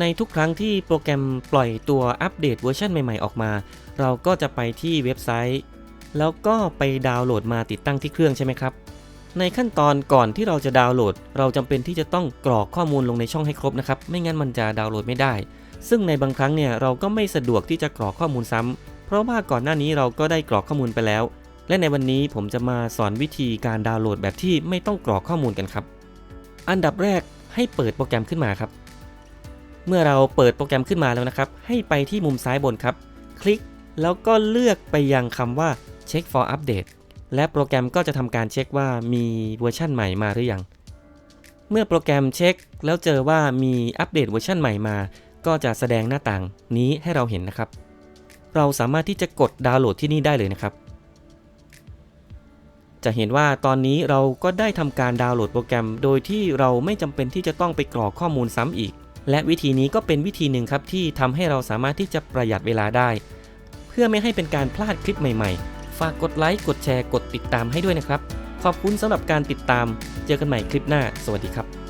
ในทุกครั้งที่โปรแกรมปล่อยตัวอัปเดตเวอร์ชันใหม่ๆออกมา เราก็จะไปที่เว็บไซต์ แล้วก็ไปดาวน์โหลดมาติดตั้งที่เครื่องใช่ไหมครับ ในขั้นตอนก่อนที่เราจะดาวน์โหลด เราจำเป็นที่จะต้องกรอกข้อมูลลงในช่องให้ครบนะครับ ไม่งั้นมันจะดาวน์โหลดไม่ได้ ซึ่งในบางครั้งเนี่ยเราก็ไม่สะดวกที่จะกรอกข้อมูลซ้ำเพราะว่าก่อนหน้านี้เราก็ได้กรอกข้อมูลไปแล้ว และในวันนี้ผมจะมาสอนวิธีการดาวน์โหลดแบบที่ไม่ต้องกรอกข้อมูลกันครับ อันดับแรกให้เปิดโปรแกรมขึ้นมาครับ เมื่อเราเปิดโปรแกรมขึ้นมาแล้วนะครับ ให้ไปที่มุมซ้ายบนครับ คลิกแล้วก็เลือกไปยังคำว่า check for update และโปรแกรมก็จะทำการเช็คว่ามีเวอร์ชันใหม่มาหรือยัง เมื่อโปรแกรมเช็ค แล้วเจอว่ามีอัปเดตเวอร์ชันใหม่มา ก็จะแสดงหน้าต่างนี้ให้เราเห็นนะครับ เราสามารถที่จะกดดาวน์โหลดที่นี่ได้เลยนะครับ จะเห็นว่าตอนนี้เราก็ได้ทำการดาวน์โหลดโปรแกรม โดยที่เราไม่จำเป็นที่จะต้องไปกรอกข้อมูลซ้ำอีก และวิธีนี้ก็เป็นวิธีหนึ่งครับที่ทำให้เราสามารถที่จะประหยัดเวลาได้ เพื่อไม่ให้เป็นการพลาดคลิปใหม่ๆ ฝากกดไลค์กดแชร์กดติดตามให้ด้วยนะครับ ขอบคุณสำหรับการติดตาม เจอกันใหม่คลิปหน้า สวัสดีครับ